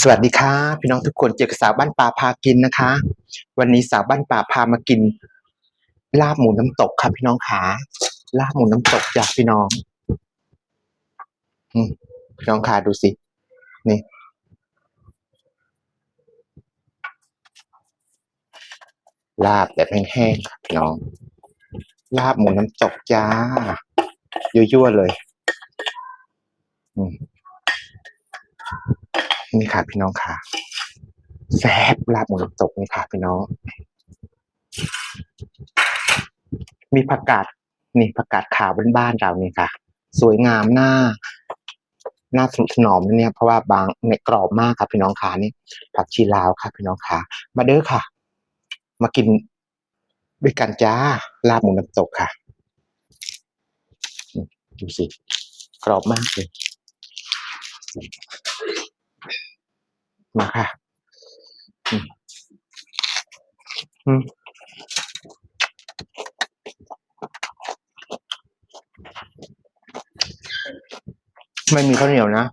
สวัสดีค่ะพี่น้องทุกคนเจอกับสาวบ้านป่าพากินนะคะ วันนี้สาวบ้านป่าพามากิน ลาบหมูน้ำตกค่ะพี่น้องขาลาบหมูน้ำตกจ้ะพี่น้องอืมพี่น้องขาดูสินี่ลาบแบบแห้งๆค่ะพี่น้อง ลาบหมูน้ำตกจ้ายั่วๆเลย อืม นี่ค่ะ พี่น้องค่ะแซ่บลาบหมูน้ำตกนี่ค่ะ พี่น้อง มีผักกาดนี่ผักกาดขาวบ้านๆเรานี่ค่ะ สวยงามหน้าหน้าสนุถนอมนะเนี่ยเพราะว่าบางในกรอบมากค่ะพี่น้องขานี่ผักชีลาวค่ะพี่น้องขามาเด้อค่ะ มากินด้วยกันจ้าลาบหมูน้ำตกค่ะดูสิกรอบมากเลย มาค่ะอืมไม่มีข้าวเหนียวนะ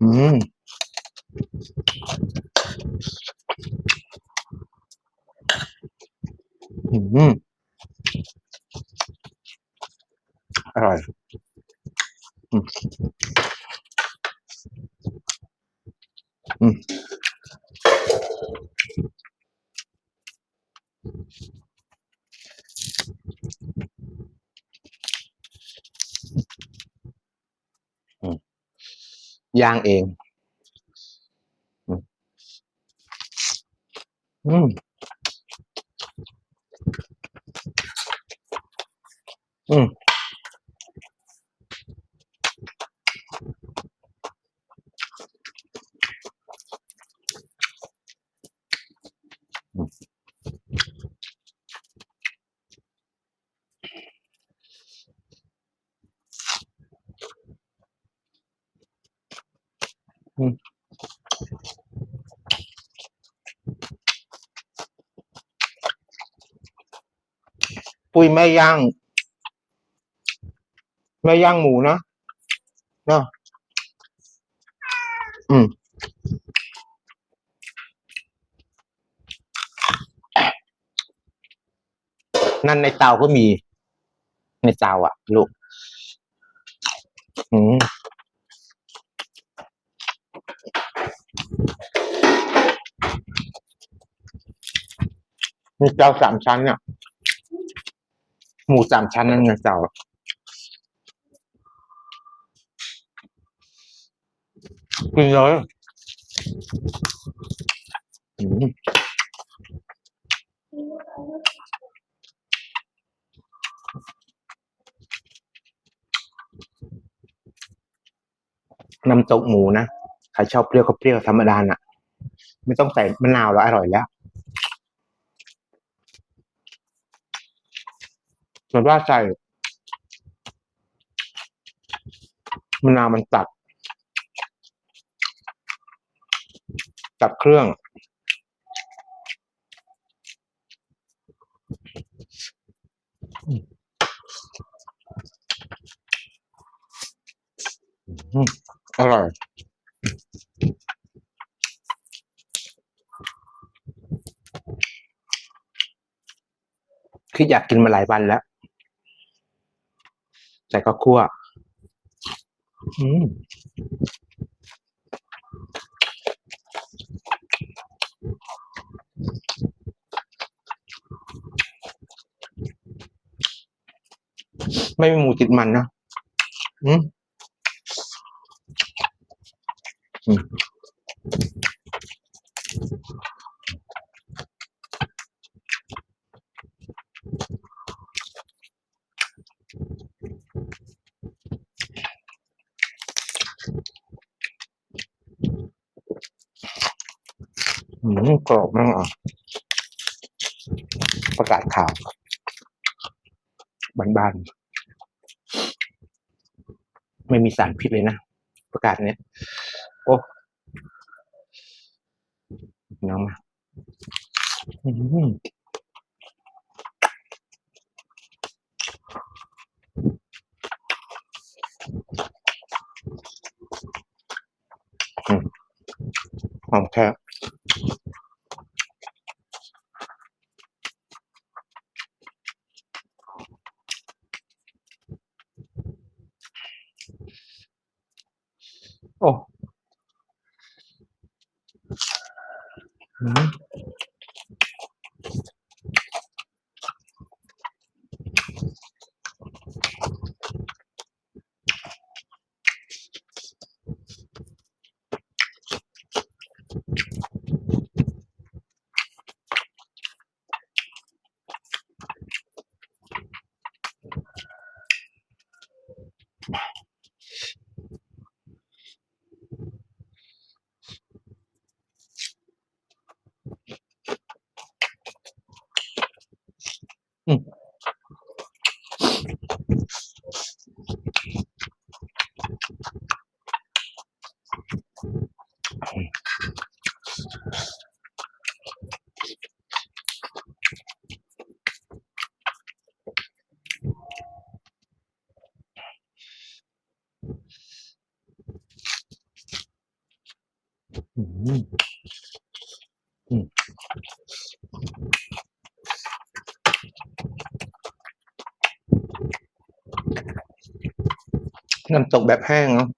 อืม อืมอืมอร่อยอืมอืมอืมย่างเอง อืม อืมอืมปุ้ยแม่ย่าง แม่ย่างหมูนะนะอืมนั่นในเตาก็มี ในเตาอะ ลูก อืมมีเตาสามชั้นเนี่ยหมูสามชั้นนั่นไงเตาอะ กินเลยน้ำตกหมูนะ ใครชอบเปรี้ยวก็เปรี้ยวธรรมดาน่ะ ไม่ต้องใส่มะนาวแล้วอร่อยแล้วส่วนว่าใส่มะนาวมันตัด ตัดเครื่องอืมอร่อยคืออยากกินมาหลายวันแล้ว แต่ก็คั่ว อืม ไม่มีหมูติดมันนะอืมอืมอืมกรอบมากอะประกาศข่าวบ้านๆ ไม่มีสารพิษเลยนะ ประกาศเนี้ยโอ้น้องมาอืมอืมหอมแค่โอ้ อื อืมอืมน้ำตกแบบแห้งเนาะ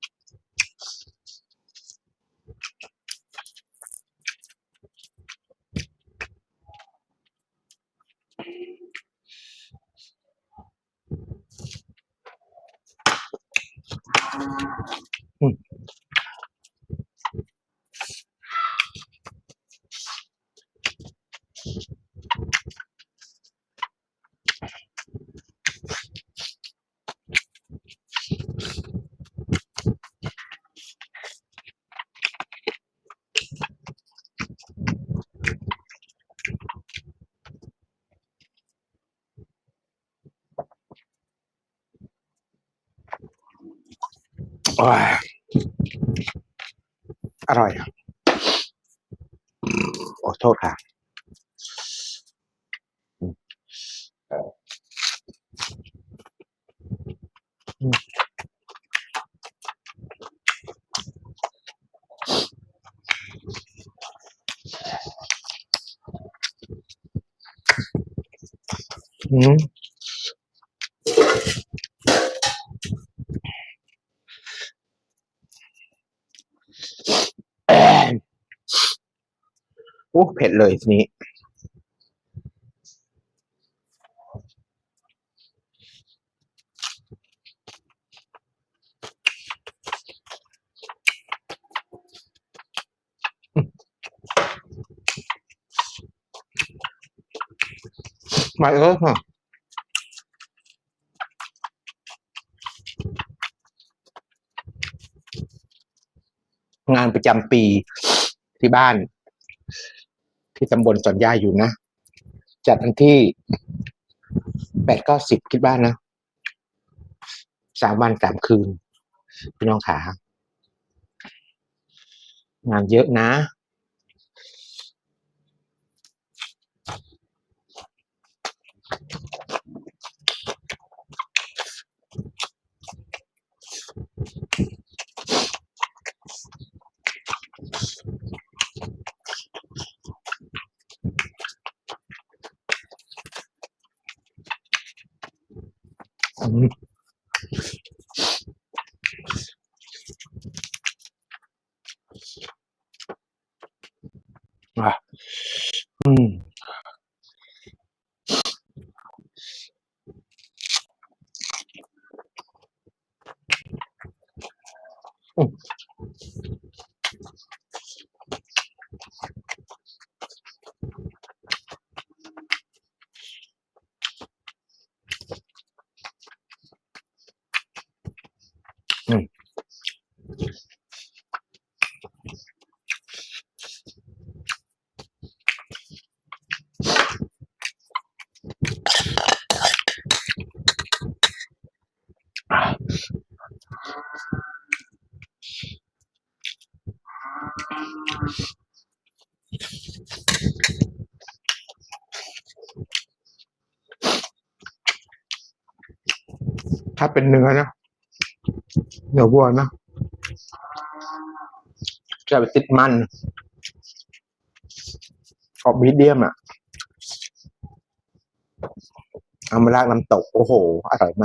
อร่อยอะโอ้โทษค่ะอืมเอ่ออืมอืมแอนโอ้เผ็ดเลยทีนี้ มาเออค่ะงานประจำปีที่บ้าน ที่ตำบลสอนยาอยู่นะ จัดวันที่แปดเก้าสิบคิดบ้านนะสามวันสามคืน พี่น้องขางานเยอะนะ อืมอะอืมอื ถ้าเป็นเนื้อนะเนื้อวัวนะจะไปติดมันออกมีเดียมอะเอามาลากน้ำตก โอ้โห อร่อยมาก